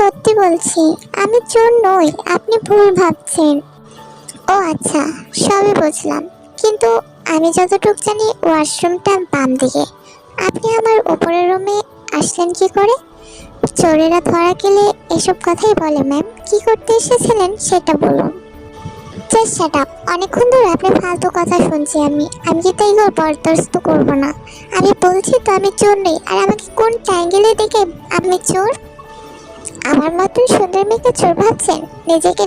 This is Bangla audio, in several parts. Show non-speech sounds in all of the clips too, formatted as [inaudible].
সত্যি বলছি, আমি চোর নই, আপনি ভুল ভাবছেন। ও আচ্ছা সবই বুঝলাম। কিন্তু আমি যতটুক জানি ওয়াশরুমটা বাম দিকে। আপনি আমার উপরের রুমে আসলেন কি করে? চোরেরা ধরা গেলে এসব কথাই বলে, ম্যাম। কি করতে এসেছিলেন সেটা বলুন। আপ অনেকক্ষণ ধরে আপনি ফালতু কথা শুনছি আমি। আমি কিন্তু এগুলো বরদাস্ত করব না। আমি বলছি তো আমি চোর নেই। আর আমাকে কোন ট্যাঙ্গেলে দেখে আপনি চোর? আমার মতন সুন্দর মেয়েকে চোর ভাবছেন? নিজেকে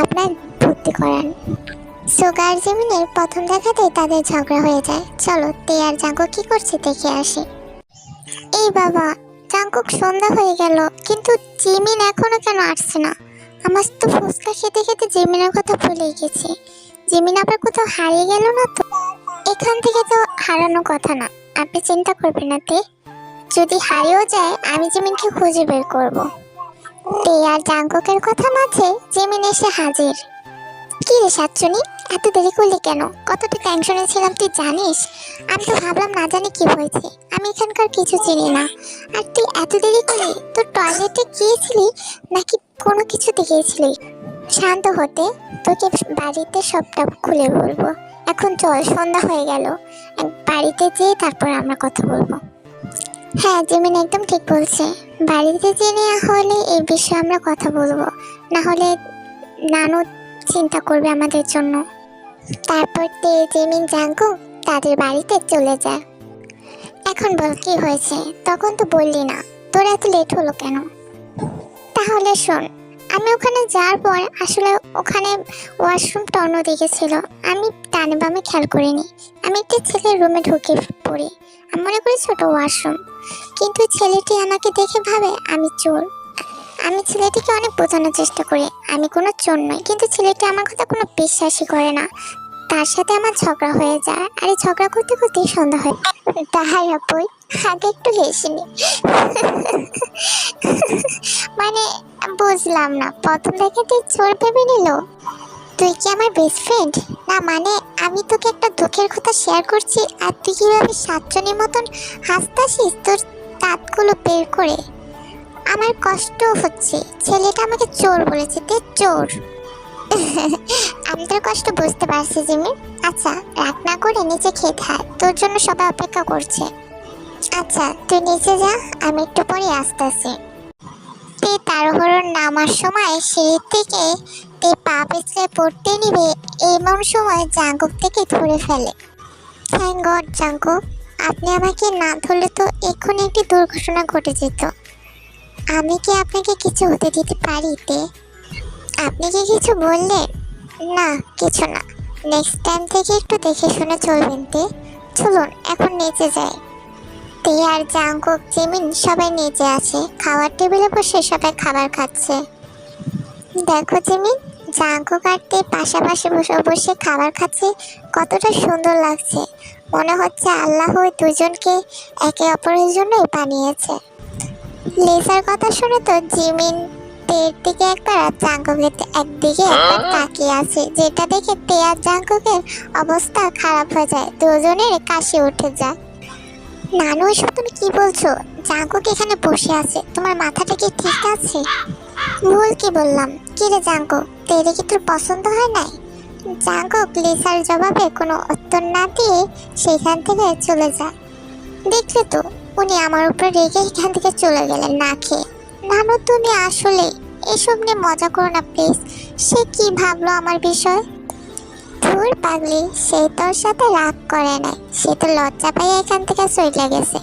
আপনার ভর্তি করান। সুগার জমিনের প্রথম দেখাতেই তাদের ঝগড়া হয়ে যায়। চলো, তে আর জাঙ্কু কি করছে দেখে আসি। এই বাবা, জাঙ্কুক সন্ধ্যা হয়ে গেল, কিন্তু জিমিন এখনও কেন আসছে না? আমার তো ফুচকা খেতে খেতে জিমিনের কথা ভুলে গেছি। জিমিন আবার কোথাও হারিয়ে গেল না তো? এখান থেকে তো হারানো কথা না। আপনি চিন্তা করবেন না, তে। যদি হারিয়েও যায়, আমি জিমিনকে খুঁজে বের করব। তে আর জাঙ্কুকের কথা মাঝে জিমিন এসে হাজির। কি রে সাতচুনি, এত দেরি করলি কেন? কতটা টেনশনে ছিলাম, তুই জানিস? আমি তো ভাবলাম না জানি কি হয়েছে। আমি এখানকার কিছু চিনি না। আর তুই এত দেরি করলি তোর টয়লেটে গিয়েছিলি, নাকি কোনো কিছুতে গিয়েছিলি শান্ত হতে তোকে বাড়িতে সবটা খুলে বলব। এখন চল, সন্ধ্যা হয়ে গেল। বাড়িতে যেয়ে তারপর আমরা কথা বলব। হ্যাঁ জিমিন একদম ঠিক বলছে। বাড়িতে জেনে হলে এই বিষয়ে আমরা কথা বলব। না হলে নানু চিন্তা করবে আমাদের জন্য। তারপর তে জেমিন জাঙ্কু তাদের বাড়িতে চলে যায়। এখন বল, কি হয়েছে? তখন তো বললি না। তোর এত লেট হলো কেন? তাহলে শোন, আমি ওখানে যাওয়ার পর আসলে ওখানে ওয়াশরুমটা অন্যদিকে ছিল। আমি ডানে বামে খেয়াল করিনি। আমি একটা ছেলের রুমে ঢুকে পড়ি। আমি মনে করি ছোট ওয়াশরুম। কিন্তু ছেলেটি আমাকে দেখে ভাবে আমি চোর। আমি ছেলেটিকে অনেক বোঝানোর চেষ্টা করি। আমি কোনো চোর নই, কিন্তু ছেলেটি আমার কথা কোনো বিশ্বাসই করে না। তার সাথে আমার ঝগড়া হয়ে যায়, আর এই ঝগড়া করতে করতেই সন্ধ্যা হয়। তাহাই আপই আগে একটু হেসিনি মানে বুঝলাম না, প্রথম দেখে তুই চোর ভেবে নিল? তুই কি আমার বেস্ট ফ্রেন্ড না মানে আমি তোকে একটা দুঃখের কথা শেয়ার করছি আর তুই কীভাবে সাতজনের মতন হাসতাসিস তোর দাঁতগুলো বের করে? আমার কষ্ট হচ্ছে। ছেলেটা আমাকে চোর বলেছে, তে চোর। [laughs] আমি তোর কষ্ট বুঝতে পারছি, জিমি। আচ্ছা রাগ না করে নিচে খেয়ে থাক। তোর জন্য সবাই অপেক্ষা করছে। আচ্ছা তুই নিচে যা, আমি একটু পরে আসতেছি। তে তাড়াহুড়োর নামার সময় সিঁড়ি থেকে তে পা পিছলে পড়তে নিবে, এমন সময় জাঙ্কুক থেকে ধরে ফেলে। থ্যাংক গড জাঙ্কুক আপনি আমাকে না ধরলে তো এক্ষুনি একটি দুর্ঘটনা ঘটে যেত। আমি কি আপনাকে কিছু হতে দিতে পারি তে? আপনি কি কিছু বললেন? না, কিছু না। নেক্সট টাইম থেকে একটু দেখে শুনে চলবেন তে। চলুন, এখন নিচে যাই। আর জাঙ্কুক জিমিন সবাই নিচে আছে খাওয়ার টেবিলে বসে সবাই খাবার খাচ্ছে। দেখো জিমিন জাঙ্কুক আর তে পাশাপাশি বসে বসে খাবার খাচ্ছে, কতটা সুন্দর লাগছে। মনে হচ্ছে আল্লাহ ওই দুজনকে একে অপরের জন্যই বানিয়েছে। লেসার কথা শুনে তো জিমিন তের দিকে একবার আর জাঙ্কুকের একদিকে একবার তাকিয়ে আছে, যেটা দেখে তে আর জাঙ্কুকের অবস্থা খারাপ হয়ে যায়। দুজনের কাশি উঠে যায়। নানু, এসব তুমি কি বলছো? জাঙ্কুক এখানে বসে আছে? তোমার মাথাটা কি ঠিক আছে? ভুল কি বললাম? কি রে জাঙ্কুক তেরে কি তোর পছন্দ হয় নাই? জাঙ্কুক লিসার জবাবে কোনো উত্তর না দিয়ে সেখান থেকে চলে যায় দেখলে তো, উনি আমার উপর রেগে এখান থেকে চলে গেলেন না খেয়ে। নানু, তুমি আসলে এসব নিয়ে মজা করো না প্লিজ সে কি ভাবলো আমার বিষয়? ধুর পাগলি, সে তোর সাথে রাগ করে নাই। সে তো লজ্জা পাই এখান থেকে চলে গেছে।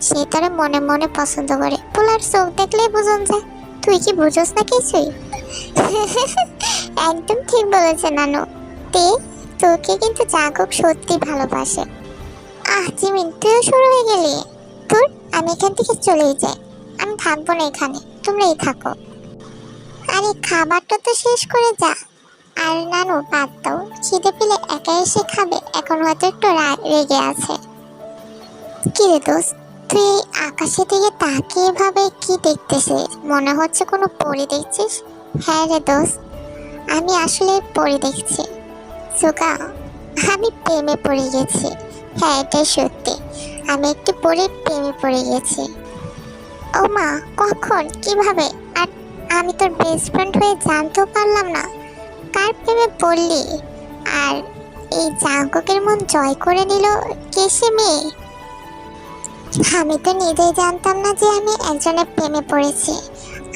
সে তোরে মনে মনে পছন্দ করে। পোলার চোখ দেখলেই বুঝন যায় তুই কি বুঝোস না কিছুই? একদম ঠিক বলেছে নানু। তে, তোকে কিন্তু জাগক সত্যি ভালোবাসে। আহ, জিমিন, তুইও শুরু হয়ে গেলি? তোর আমি এখান থেকে চলেই যাই। আমি থাকব না এখানে, তোমরাই থাকো। আরে, খাবারটা তো শেষ করে যা। আর নানু বাদ দাও খিদে পেলে একা এসে খাবে, এখন হয়তো একটু রেগে আছে। কি রে দোস্ত, তুই আকাশের দিকে তাকিয়ে ভাবে কি দেখতেছিস? মনে হচ্ছে কোনো পরি দেখছিস? হ্যাঁ রে দোস্ত, আমি আসলে পরি দেখছি। সুগা, আমি প্রেমে পড়ে গেছি। হ্যাঁ এটাই সত্যি, আমি একটি পরীর প্রেমে পড়ে গেছি। ও মা, কখন? কীভাবে? আর আমি তোর বেস্ট ফ্রেন্ড হয়ে জানতেও পারলাম না। কার প্রেমে পড়লি? আর এই জাঙ্কুকের মন জয় করে নিল কে সে মেয়ে? আমি তো নিজেই জানতাম না যে আমি একজনের প্রেমে পড়েছি।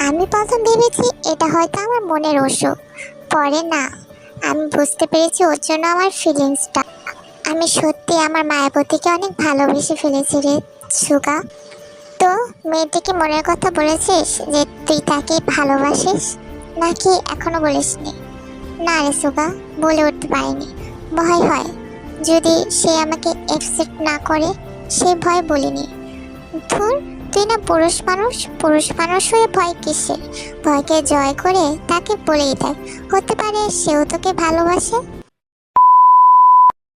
আমি প্রথম ভেবেছি এটা হয়তো আমার মনের অসুখ। পরে না, আমি বুঝতে পেরেছি ওর জন্য আমার ফিলিংসটা আমি সত্যি আমার মায়াবতীকে অনেক ভালোবেসে ফেলেছি রে সুগা। তো মেয়েটিকে মনের কথা বলেছিস যে তুই তাকে ভালোবাসিস? নাকি এখনও বলিসনি? না রে সুগা, বলে উঠতে পারিনি। ভয় হয়। যদি সে আমাকে অ্যাকসেপ্ট না করে, সে ভয় বলিনি। ধুর, তুই না পুরুষ মানুষ পুরুষ মানুষ হয়ে ভয় কিসের? ভয়কে জয় করে তাকে বলেই দেয় হতে পারে সেও তোকে ভালোবাসে।